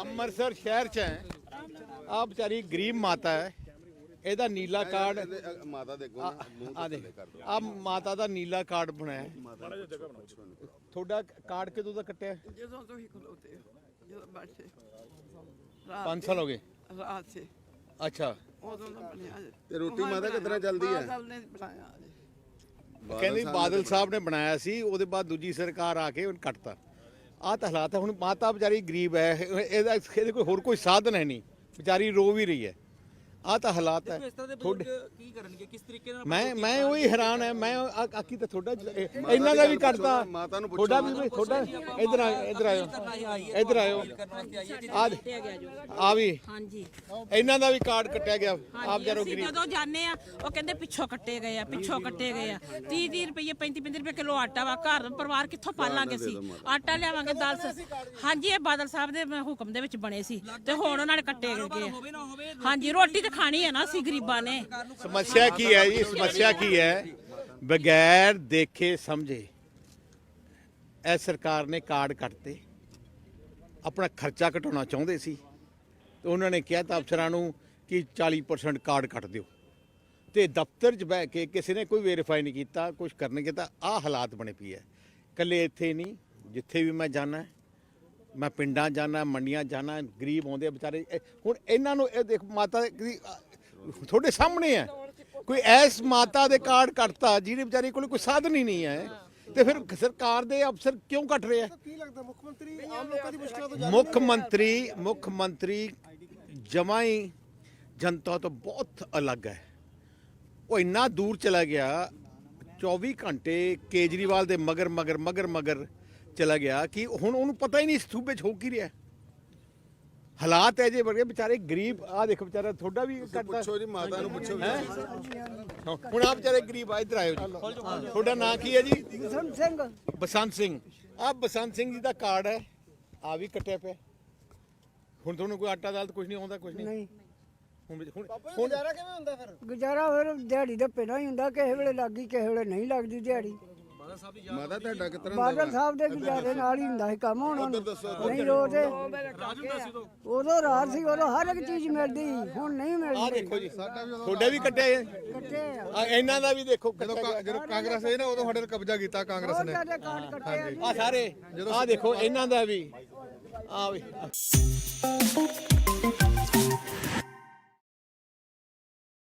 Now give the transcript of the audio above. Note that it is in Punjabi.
ਅੰਮ੍ਰਿਤਸਰ ਸ਼ਹਿਰ ਚ ਹੈ। ਆ ਵਿਚਾਰੀ ਗਰੀਬ ਮਾਤਾ ਹੈ। ਇਹਦਾ ਨੀਲਾ ਕਾਰਡ ਮਾਤਾ ਦੇ ਅੱਗੋਂ ਆ ਤੋਂ ਦੇ ਆ ਮਾਤਾ ਦਾ ਨੀਲਾ ਕਾਰਡ ਬਣਾਇਆ ਹੈ। ਤੁਹਾਡਾ ਕਾਰਡ ਕਦੋਂ ਦਾ ਕੱਟਿਆ? ਜਦੋਂ ਤੁਸੀਂ ਖਲੋਤੇ ਹੋ ਜਦੋਂ ਬੈਠੇ ਰਾਤ 5 ਸਾਲ ਹੋ ਗਏ। ਰਾਤ ਸੇ ਅੱਛਾ। ਉਦੋਂ ਦਾ ਬਣਿਆ ਜੀ। ਤੇ ਰੋਟੀ ਮਾਤਾ ਤਰ੍ਹਾਂ ਚੱਲਦੀ ਹੈ? ਬਾਦਲ ਨੇ ਬਣਾਇਆ ਜੀ। ਕਹਿੰਦੀ ਬਾਦਲ ਸਾਹਿਬ ਨੇ ਬਣਾਇਆ ਸੀ ਉਹਦੇ ਬਾਅਦ ਦੂਜੀ ਸਰਕਾਰ ਆ ਕੇ ਉਹਨੇ ਕੱਟਤਾ। ਆਹ ਤਾਂ ਹਾਲਾਤ ਹੈ ਹੁਣ ਮਾਤਾ ਵਿਚਾਰੀ ਗਰੀਬ ਹੈ ਇਹਦਾ ਇਹਦੇ ਕੋਈ ਹੋਰ ਕੋਈ ਸਾਧਨ ਹੈ ਨਹੀਂ। ਵਿਚਾਰੀ ਰੋ ਵੀ ਰਹੀ ਹੈ। ਆਹ ਤਾਂ ਹਾਲਾਤ ਹੈ। ਇਸ ਤਰ੍ਹਾਂ ਦੇ ਤੁਹਾਡੇ- ਬਜ਼ੁਰਗ ਕੀ ਕਰਨਗੇ? ਕਿਸ ਤਰੀਕੇ ਨਾਲ ਮੈਂ ਮੈਂ ਉਹੀ ਹੈਰਾਨ ਹੈ। ਮੈਂ ਆ- ਆਕੀ ਤਾਂ ਤੁਹਾਡਾ ਇਹ- ਇਹਨਾਂ ਦਾ ਵੀ ਕੱਟਤਾ ਮਾਤਾ ਨੂੰ ਪੁੱਛੋ, ਤੁਹਾਡਾ ਵੀ ਤੁਹਾਡਾ ਇਧਰ ਆ ਇਧਰ ਆਇਓ। ਇਧਰ ਆਇਓ। ਆ ਆ ਵੀ। ਹਾਂਜੀ। ਇਹਨਾਂ ਦਾ ਵੀ ਕਾਰਡ ਕੱਟਿਆ ਗਿਆ। ਆਪ ਜਰੋ ਗਰੀਬ। ਜਦੋਂ ਜਾਂਦੇ ਆ ਉਹ ਕਹਿੰਦੇ ਪਿੱਛੋਂ ਕੱਟੇ ਗਏ ਆ ਪਿੱਛੋਂ ਕੱਟੇ ਗਏ ਆ। 30 30 ਰੁਪਏ 35 35 ਰੁਪਏ ਕਿਲੋ ਆਟਾ ਵਾ। ਘਰ ਪਰਿਵਾਰ ਕਿੱਥੋਂ ਪਾਲਾਂਗੇ ਅਸੀਂ? ਆਟਾ ਲਿਆਵਾਂਗੇ ਦਾਲ ਸ- ਹਾਂਜੀ ਇਹ ਬਾਦਲ ਸਾਹਿਬ ਦੇ ਹੁਕਮ ਦੇ ਵਿੱਚ ਬਣੇ ਸੀ। ਤੇ ਹੁਣ ਉਹਨਾਂ ਨੇ ਕੱਟੇ ਗਏ। ਆ ਹਾਂਜੀ ਰੋਟੀ ਖਾਣੀ ਹੈ ਨਾ ਅਸੀਂ ਗਰੀਬਾਂ ਨੇ। ਸਮੱਸਿਆ ਕੀ ਹੈ ਜੀ? ਸਮੱਸਿਆ ਕੀ ਹੈ? ਬਗੈਰ ਦੇਖੇ ਸਮਝੇ, ਇਹ ਸਰਕਾਰ ਨੇ ਕਾਰਡ ਕੱਟਤੇ। ਆਪਣਾ ਖਰਚਾ ਘਟਾਉਣਾ ਚਾਹੁੰਦੇ ਸੀ। ਤੇ ਉਹਨਾਂ ਨੇ ਕਿਹਾ ਤਾਂ ਅਫਸਰਾਂ ਨੂੰ ਕਿ 40% ਕਾਰਡ ਕੱਟ ਦਿਓ। ਤੇ ਦਫ਼ਤਰ 'ਚ ਬਹਿ ਕੇ ਕਿਸੇ ਨੇ ਕੋਈ ਵੈਰੀਫਾਈ ਨਹੀਂ ਕੀਤਾ ਕੁਝ ਕਰਨਗੇ ਤਾਂ ਆਹ ਹਾਲਾਤ ਬਣੇ ਪਈ ਹੈ। ਕੱਲੇ ਇੱਥੇ ਨਹੀਂ, ਜਿੱਥੇ ਵੀ ਮੈਂ ਜਾਣਾ ਮੈਂ ਪਿੰਡਾਂ ਜਾਣਾ ਮੰਡੀਆਂ ਜਾਣਾ ਗਰੀਬ ਆਉਂਦੇ ਆ ਵਿਚਾਰੇ। ਇਹ- ਹੁਣ ਇਹਨਾਂ ਨੂੰ ਇਹ ਦੇਖ ਮਾਤਾ ਦੀ ਤੁਹਾਡੇ ਸਾਹਮਣੇ ਹੈ। ਕੋਈ ਐਸ ਮਾਤਾ ਦੇ ਕਾਰਡ ਕੱਟਤਾ ਜਿਹਦੇ ਵਿਚਾਰੀ ਕੋਲ ਕੋਈ ਸਾਧਨ ਹੀ ਨਹੀਂ ਹੈ। ਤੇ ਫਿਰ ਸਰਕਾਰ ਦੇ ਅਫਸਰ ਕਿਉਂ ਕੱਟ ਰਹੇ ਆ? ਕੀ ਲੱਗਦਾ ਮੁੱਖ ਮੰਤਰੀ ਆਮ ਲੋਕਾਂ ਦੀ ਮੁਸ਼ਕਲਾਂ ਤੋਂ ਮੁੱਖ ਮੰਤਰੀ ਮੁੱਖ ਮੰਤਰੀ ਜਮਾਂ ਹੀ ਜਨਤਾ ਤੋਂ ਬਹੁਤ ਅਲੱਗ ਹੈ। ਉਹ ਇੰਨਾ ਦੂਰ ਚਲਾ ਗਿਆ 24 ਘੰਟੇ ਕੇਜਰੀਵਾਲ ਦੇ ਮਗਰ ਮਗਰ ਮਗਰ ਮਗਰ ਚਲਾ ਗਿਆ ਕਿ ਹੁਣ ਉਹਨੂੰ ਪਤਾ ਹੀ ਨਹੀਂ ਇਸ ਸੂਬੇ 'ਚ ਹੋ ਕੀ ਰਿਹਾ। ਹਾਲਾਤ ਹੈ ਜੇ ਬੜੇ ਵਿਚਾਰੇ ਗਰੀਬ ਆ ਦੇਖੋ ਵਿਚਾਰਾ ਤੁਹਾਡਾ ਵੀ ਕੱਟਦਾ ਪੁੱਛੋ ਜੀ ਮਾਤਾ ਨੂੰ ਪੁੱਛੋ ਹੁਣ ਆ ਵਿਚਾਰੇ ਗਰੀਬ ਆ ਇੱਧਰ ਆਇਓ ਜੀ। ਤੁਹਾਡਾ ਨਾਂ ਕੀ ਹੈ ਜੀ? ਬਸੰਤ ਸਿੰਘ। ਬਸੰਤ ਸਿੰਘ। ਆ ਬਸੰਤ ਸਿੰਘ ਜੀ ਦਾ ਕਾਰਡ ਹੈ ਆ ਵੀ ਕੱਟਿਆ ਪਿਆ। ਹੁਣ ਤੁਹਾਨੂੰ ਕੋਈ ਆਟਾ ਦਾਲ ਕੁਝ ਨਹੀਂ ਆਉਂਦਾ ਕੁਝ ਨਹੀਂ? ਨਹੀਂ। ਹੁਣ ਹੁਣ ਗੁਜ਼ਾਰਾ ਕਿਵੇਂ ਹੁੰਦਾ ਫਿਰ? ਗੁਜ਼ਾਰਾ ਫਿਰ ਦਿਹਾੜੀ ਦਾ ਪੈਣਾ ਹੀ ਹੁੰਦਾ ਕਿਸੇ ਵੇਲੇ ਲੱਗੀ ਕਿਸੇ ਵੇਲੇ ਨਹੀਂ ਲੱਗਦੀ ਦਿਹਾੜੀ। ਮਾਤਾ ਤੁਹਾਡਾ ਕਿਸ ਤਰ੍ਹਾਂ ਬਾਦਲ ਸਾਹਿਬ ਦੇ ਗੁਜ਼ਾਰੇ ਨਾਲ ਹੀ ਹੁੰਦਾ ਸੀ ਕੰਮ ਹੁਣ ਨਹੀਂ ਰੋਦੇ ਉਦੋਂ। ਰਾਤ ਸੀ ਉਦੋਂ ਹਰ ਇੱਕ ਚੀਜ਼ ਮਿਲਦੀ ਸੀ, ਹੁਣ ਨਹੀਂ ਆ ਮਿਲਦੀ। ਦੇਖੋ ਜੀ ਤੁਹਾਡੇ ਵੀ ਕੱਟਿਆ ਹੈ ਕੱਟੇ ਆ। ਆ ਇਹਨਾਂ ਦਾ ਵੀ ਦੇਖੋ। ਜਦੋਂ ਕਾਂਗਰਸ ਨੇ ਨਾ ਉਦੋਂ ਸਾਡੇ ਤੇ ਕਬਜ਼ਾ ਕੀਤਾ ਕਾਂਗਰਸ ਨੇ। ਕੱਟੇ ਆ ਜੀ। ਆ ਸਾਰੇ ਆ ਦੇਖੋ ਇਹਨਾਂ ਦਾ ਵੀ। ਆ ਵੀ।